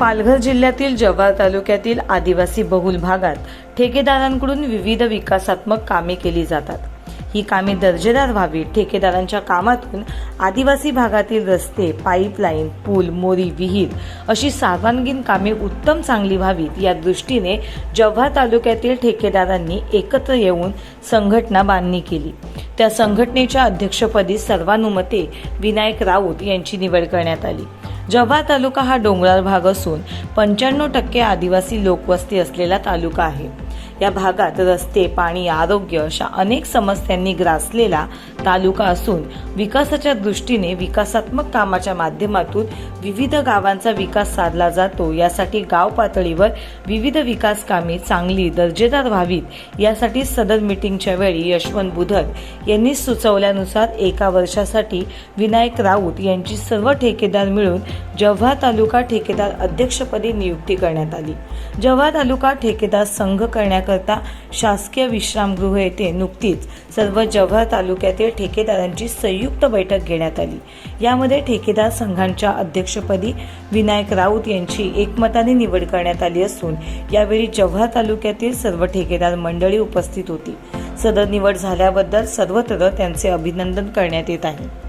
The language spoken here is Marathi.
पालघर जिल्ह्यातील जव्हार तालुक्यातील आदिवासी बहुल भागात ठेकेदारांकडून विविध विकासात्मक कामे केली जातात. ही कामे दर्जेदार व्हावी ठेकेदारांच्या कामातून आदिवासी भागातील रस्ते पाईपलाईन पूल मोरी विहीर अशी सर्वांगीण कामे उत्तम चांगली व्हावीत. या दृष्टीने जव्हार तालुक्यातील ठेकेदारांनी एकत्र येऊन संघटना बांधणी केली. त्या संघटनेच्या अध्यक्षपदी सर्वानुमते विनायक राऊत यांची निवड करण्यात आली. जव्हार तालुका हा डोंगराळ भाग असून पंच्याण्णव टक्के आदिवासी लोकवस्ती असलेला तालुका आहे. या भागात रस्ते पाणी आरोग्य अशा अनेक समस्यांनी ग्रासलेला तालुका असून विकासाच्या दृष्टीने विकासात्मक कामाच्या माध्यमातून विविध गावांचा विकास साधला जातो. यासाठी गाव पातळीवर विविध विकास कामे चांगली दर्जेदार व्हावीत यासाठी सदर मिटिंगच्या वेळी यशवंत बुधर यांनी सुचवल्यानुसार एका वर्षासाठी विनायक राऊत यांची सर्व ठेकेदार मिळून जव्हार तालुका ठेकेदार अध्यक्षपदी नियुक्ती करण्यात आली. जव्हार तालुका ठेकेदार संघ करण्यात करण्याकरता शासकीय विश्रामगृह येथे नुकतीच सर्व जव्हार तालुक्यातील ठेकेदारांची संयुक्त बैठक घेण्यात आली. यामध्ये ठेकेदार संघांच्या अध्यक्षपदी विनायक राऊत यांची एकमताने निवड करण्यात आली असून यावेळी जव्हार तालुक्यातील सर्व ठेकेदार मंडळी उपस्थित होती. सदर निवड झाल्याबद्दल सर्वत्र त्यांचे अभिनंदन करण्यात येत आहे.